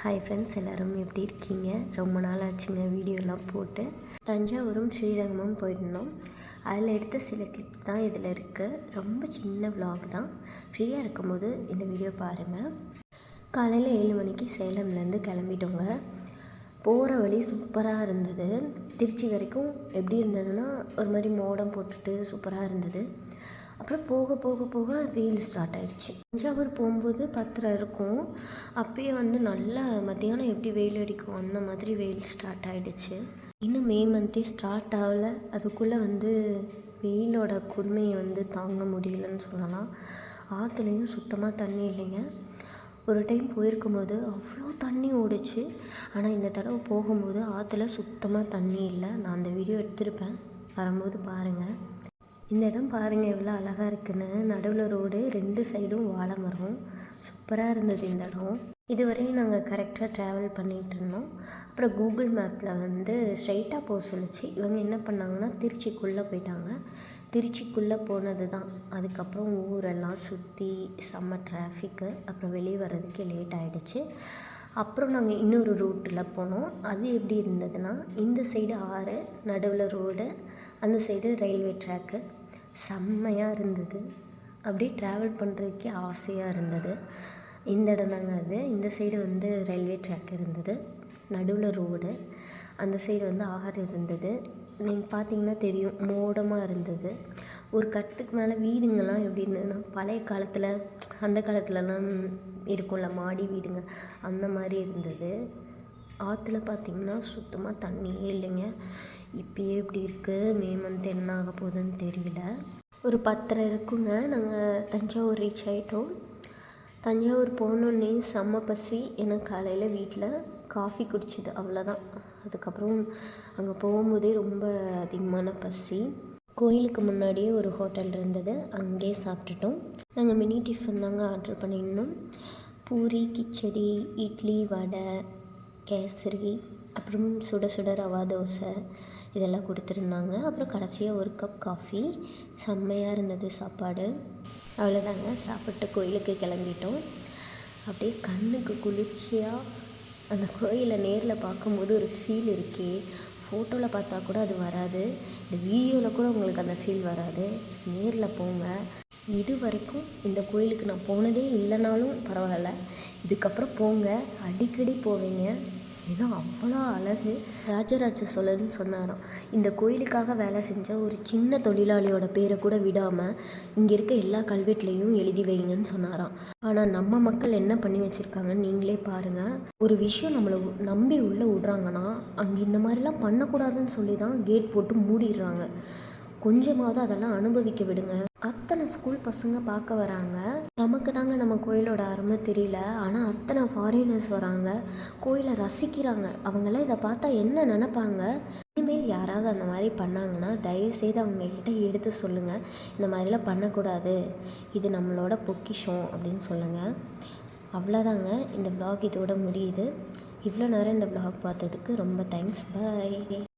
Hi friends எல்லோரும் எப்படி இருக்கீங்க? ரொம்ப நாள் ஆச்சுங்க வீடியோலாம் போட்டு. தஞ்சாவூரும் ஸ்ரீரங்கமும் போயிருந்தோம். அதில் எடுத்த சில கிளிப்ஸ் தான் இதில் இருக்குது ரொம்ப சின்ன vlog தான். ஃப்ரீயாக இருக்கும்போது இந்த வீடியோ பாருங்கள் காலையில் ஏழு மணிக்கு சேலம்லேருந்து கிளம்பிட்டோங்க. போகிற வழி சூப்பராக இருந்தது. திருச்சி வரைக்கும் எப்படி இருந்ததுன்னா ஒரு மாதிரி மோடம் போட்டுட்டு சூப்பராக இருந்தது. அப்புறம் போக போக போக வெயில் ஸ்டார்ட் ஆயிடுச்சு. தஞ்சாவூர் போகும்போது பத்தரை இருக்கும். அப்பயே வந்து நல்லா மத்தியானம் எப்படி வெயில் அடிக்கும் அந்த மாதிரி வெயில் ஸ்டார்ட் ஆயிடுச்சு. இன்னும் மே மந்த்தே ஸ்டார்ட் ஆகலை. அதுக்குள்ளே வந்து வெயிலோட கொடுமையை வந்து தாங்க முடியலன்னு சொல்லலாம். ஆற்றுலையும் சுத்தமாக தண்ணி இல்லைங்க. ஒரு டைம் போயிருக்கும்போது அவ்வளோ தண்ணி ஓடுச்சு. ஆனால் இந்த தடவை போகும்போது ஆற்றுல சுத்தமாக தண்ணி இல்லை. நான் அந்த வீடியோ எடுத்திருப்பேன். வரும்போது பாருங்கள் இந்த இடம் பாருங்கள் எவ்வளோ அழகாக இருக்குன்னு. நடுவில் ரோடு ரெண்டு சைடும் வாழை மரம். சூப்பராக இருந்தது இந்த இடம். இதுவரையும் நாங்கள் கரெக்டாக ட்ராவல் பண்ணிகிட்டு இருந்தோம். அப்புறம் கூகுள் மேப்பில் வந்து ஸ்ட்ரைட்டாக போக சொல்லிச்சு. இவங்க என்ன பண்ணாங்கன்னா திருச்சிக்குள்ளே போயிட்டாங்க. திருச்சிக்குள்ளே போனது தான் அதுக்கப்புறம் ஊரெல்லாம் சுற்றி செம்ம டிராஃபிக்கு அப்புறம் வெளியே வர்றதுக்கே லேட் ஆகிடுச்சு அப்புறம் நாங்கள் இன்னொரு ரூட்டில் போனோம். அது எப்படி இருந்ததுன்னா இந்த சைடு ஆறு நடுவில் ரோடு அந்த சைடு ரயில்வே ட்ராக்கு செம்மையாக இருந்தது. அப்படியே ட்ராவல் பண்ணுறதுக்கே ஆசையாக இருந்தது. இந்த இடம் தாங்க அது. இந்த சைடு வந்து ரயில்வே ட்ராக் இருந்தது. நடுவில் ரோடு அந்த சைடு வந்து ஆறு இருந்தது. நீங்கள் பார்த்தீங்கன்னா தெரியும் மோடமாக இருந்தது. ஒரு கட்டத்துக்கு மேலே வீடுங்கள்லாம் எப்படி இருந்ததுன்னா பழைய காலத்தில் அந்த காலத்துலலாம் இருக்கும்ல மாடி வீடுங்க அந்த மாதிரி இருந்தது. ஆற்றுல பார்த்திங்கன்னா சுத்தமாக தண்ணியே இல்லைங்க. இப்பயே இப்படி இருக்குது மே மந்த் என்ன ஆக போகுதுன்னு தெரியல. ஒரு பத்தரை இருக்குங்க. நாங்கள் தஞ்சாவூர் ரீச் ஆகிட்டோம் தஞ்சாவூர் போனோடனே செம்ம பசி. எனக்கு காலையில் வீட்டில் காஃபி குடிச்சிது. அவ்வளோதான் அதுக்கப்புறம் அங்கே போகும்போதே ரொம்ப அதிகமான பசி. கோயிலுக்கு முன்னாடியே ஒரு ஹோட்டல் இருந்தது. அங்கேயே சாப்பிட்டுட்டோம். நாங்கள் மினி டிஃபன் தாங்க ஆர்டர் பண்ணியிருந்தோம். பூரி கிச்சடி இட்லி வடை கேசரி அப்புறம் சுட சுட ரவா தோசை இதெல்லாம் கொடுத்துருந்தாங்க. அப்புறம் கடைசியாக ஒரு கப் காஃபி செம்மையாக இருந்தது சாப்பாடு. அவ்வளோதாங்க சாப்பிட்டு கோயிலுக்கு கிளம்பிட்டோம். அப்படியே கண்ணுக்கு குளிர்ச்சியாக அந்த கோயிலை நேரில் பார்க்கும்போது ஒரு ஃபீல் இருக்கே. ஃபோட்டோவில் பார்த்தா கூட அது வராது. இந்த வீடியோவில் கூட உங்களுக்கு அந்த ஃபீல் வராது. நேரில் போங்க. இது வரைக்கும் இந்த கோயிலுக்கு நான் போனதே இல்லைனாலும் பரவாயில்ல. இதுக்கப்புறம் போங்க. அடிக்கடி போவீங்க. ஏன்னா அவ்வளோ அழகு. ராஜராஜ சோழன் சொன்னாராம் இந்த கோயிலுக்காக வேலை செஞ்ச ஒரு சின்ன தொழிலாளியோட பேரை கூட விடாமல் இங்கே இருக்க எல்லா கல்வெட்டுலேயும் எழுதி வைங்கன்னு சொன்னாராம். ஆனால் நம்ம மக்கள் என்ன பண்ணி வச்சுருக்காங்கன்னு நீங்களே பாருங்கள் ஒரு விஷயம் நம்மளை உ- நம்பி உள்ளே விட்றாங்கன்னா அங்கே இந்த மாதிரிலாம் பண்ணக்கூடாதுன்னு சொல்லி தான் கேட் போட்டு மூடிடுறாங்க. கொஞ்சமாவது அதெல்லாம் அனுபவிக்க விடுங்க. அத்தனை ஸ்கூல் பசங்க பார்க்க வராங்க. நமக்கு தாங்க நம்ம கோயிலோட அருமை தெரியல. ஆனால் அத்தனை ஃபாரினர்ஸ் வராங்க. கோயிலை ரசிக்கிறாங்க. அவங்களாம் இதை பார்த்தா என்ன நினைப்பாங்க? இனிமேல் யாராவது அந்த மாதிரி பண்ணாங்கன்னா தயவுசெய்து அவங்கக்கிட்ட எடுத்து சொல்லுங்கள் இந்த மாதிரிலாம் பண்ணக்கூடாது. இது நம்மளோட பொக்கிஷம் அப்படின்னு சொல்லுங்கள் அவ்வளோதாங்க இந்த ப்ளாக் இதோட முடியுது. இவ்வளோ நேரம் இந்த ப்ளாக் பார்த்ததுக்கு ரொம்ப தேங்க்ஸ் பை